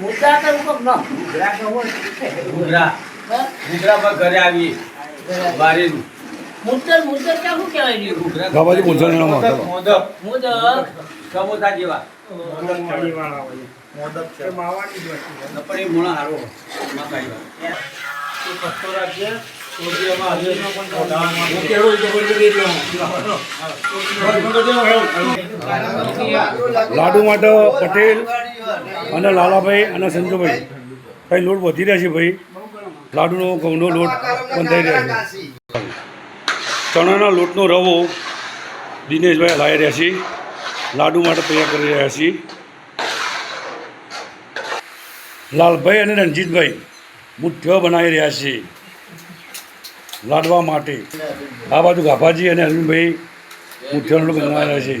મુદ્દા કરું ન ઘૂઘરા ઘૂઘરા પર ઘરે આવી વારી મુદ્દા મુદ્દા ક્યાં શું કહેવાય છે ઘૂઘરા ગાવાજી મૂંઝવણનો મોદક મોદક મુદ્દા સમોસા જેવા. નપડી મોણા હારો મકાઈ લાડુ માટે પટેલ અને લાલાભાઈ અને સંજુભાઈ. ભાઈ, લોટ વધી રહ્યા છે ભાઈ. લાડુનો ઘઉંનો લોટ બંધાઈ રહ્યા છે. ચણાના લોટનો રવો દિનેશભાઈ લાવી રહ્યા છે. લાડુ માટે તૈયાર કરી રહ્યા છે. લાલભાઈ અને રણજીતભાઈ મુઠ્ઠીઓ બનાવી રહ્યા છે. લાડવા માટે. આ બાજુ ગાભાજી અને અરવિંદભાઈ મુઠ્ઠીઓનો રહ્યા છે.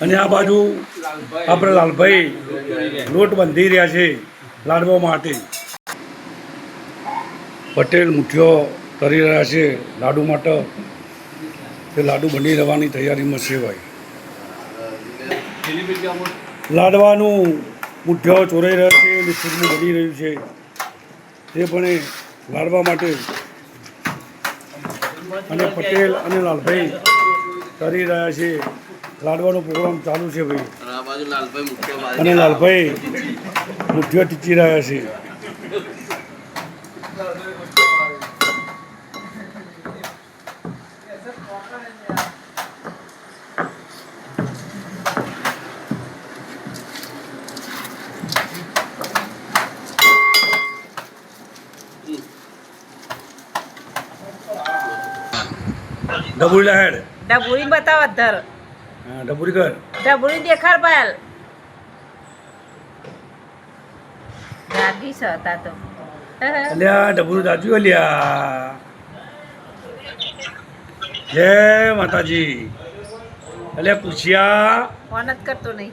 અને આ બાજુ આપણે લાલભાઈ લોટ બાંધી રહ્યા છે લાડવા માટે. પટેલ મુઠ્ઠીઓ કરી રહ્યા છે લાડુ માટે. તે લાડુ બની રહેવાની તૈયારીમાં છે ભાઈ. લાડવાનું મુઠ્ઠીઓ ચોરાઈ રહ્યા છે અને બની રહ્યું છે. તે પણ લાડવા માટે અને પટેલ અને લાલભાઈ કરી રહ્યા છે. લાડવાનો પ્રોગ્રામ ચાલુ છે ભાઈ. અને લાલભાઈ મુઠ્ઠીઓ ટીચી રહ્યા છે. ડબુરી લહેડ ડબુરી બતાવ અધર હા ડબુરી કર. ડબુરી દેખાર પાયલ. દાદી હતા તો અલ્યા ડબુરી દાદી અલ્યા. જય માતાજી. અલ્યા પૂછ્યા. ફોન જ કરતો નહીં.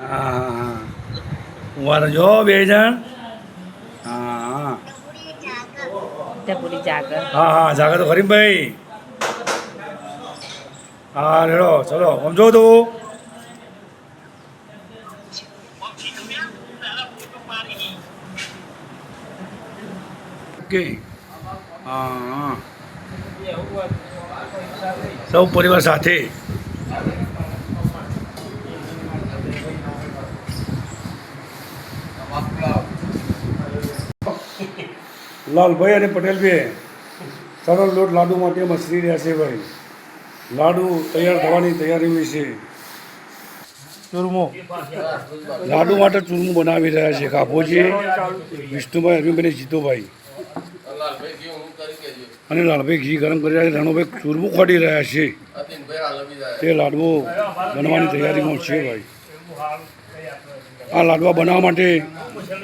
હા હા હું. વાર જો બે જણ. હા. હા જાગર. હા હા જાગર તો ખરી ભાઈ હા રેડો ચલો સમજો તો. ઓકે. હા હા. સૌ પરિવાર સાથે. લાલભાઈ અને પટેલભાઈ સરળ લોટ લાડુ માટે મસરી રહ્યા છે ભાઈ. લાડુ તૈયાર થવાની તૈયારી છે. ચૂરમો. લાડુ માટે ચૂરમું બનાવી રહ્યા છે કાપોજી વિષ્ણુભાઈ અરવિંદભાઈ જીતુભાઈ. અને લાલભાઈ ઘી ગરમ કરી રહ્યા છે. રણુભાઈ ચૂરમું ખોડી રહ્યા છે. તે લાડવો બનવાની તૈયારીમાં છે ભાઈ. આ લાડવા બનાવવા માટે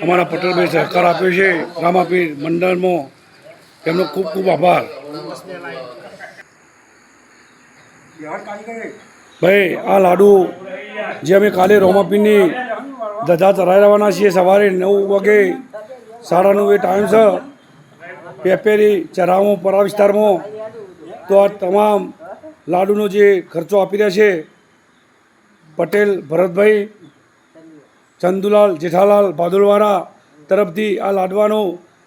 અમારા પટેલભાઈ સહકાર આપ્યો છે. રામાપીર મંડળમાં તેમનો ખૂબ ખૂબ આભાર. ભાઈ, આ લાડુ જે અમે કાલે રોમાપીરની ધજા ચરાઈ રહેવાના છીએ, સવારે નવ વાગે સાડા નવ ટાઈમ છે. પેપેરી ચરાવો પરા વિસ્તારમાં. તો આ તમામ લાડુનો જે ખર્ચો આપી રહ્યા છે પટેલ, ભરતભાઈ, ચંદુલાલ, જેઠાલાલ બાદુલવાળા તરફથી આ લાડવાનો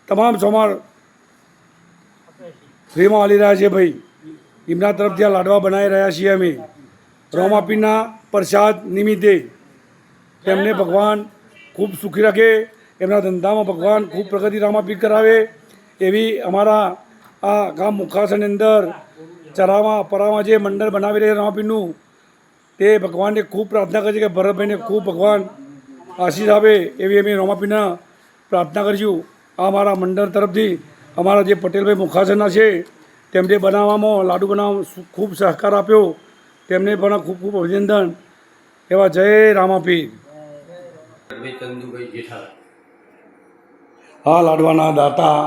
તમામ સમાર ફ્રીમાં આલી રહ્યા છે ભાઈ. એમના તરફથી આ લાડવા બનાવી રહ્યા છીએ અમે. રોમાપીના પ્રસાદ નિમિત્તે તેમને ભગવાન ખૂબ સુખી રાખે, એમના ધંધામાં ભગવાન ખૂબ પ્રગતિ રામાપી કરાવે એવી અમારા આ ગામ મુખાસની અંદર ચરામાં, પરામાં જે મંડળ બનાવી રહ્યા રામાપીરનું તે ભગવાનને ખૂબ પ્રાર્થના કરી છે કે ભરતભાઈને ખૂબ ભગવાન આશીષ આપે એવી અમે રોમાપીના પ્રાર્થના કરીશું. આ અમારા મંડળ તરફથી અમારા જે પટેલભાઈ મુખાસના છે તેમને બનાવવામાં લાડુ બનાવવામાં ખૂબ સહકાર આપ્યો. તેમને પણ ખૂબ ખૂબ અભિનંદન. એવા જય રામાપીર ચંદુભાઈ જેઠા આ લાડવાના દાતા.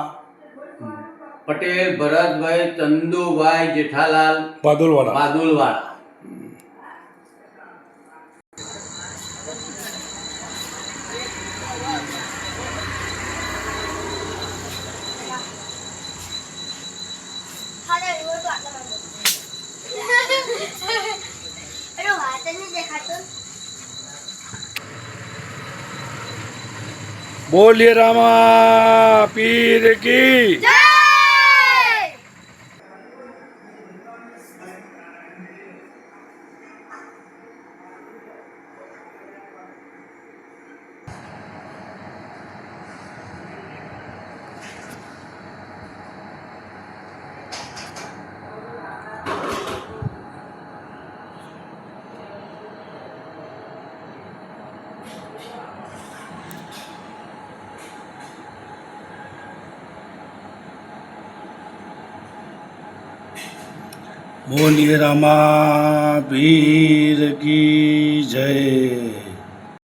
પટેલ ભરતભાઈ ચંદુભાઈ જેઠાલાલ બાદુલવાડા. બાદુલવાળા અરે વાત જ નહીં બોલીએ રામા પીર કી. બોલીએ રામા પીર કી જય.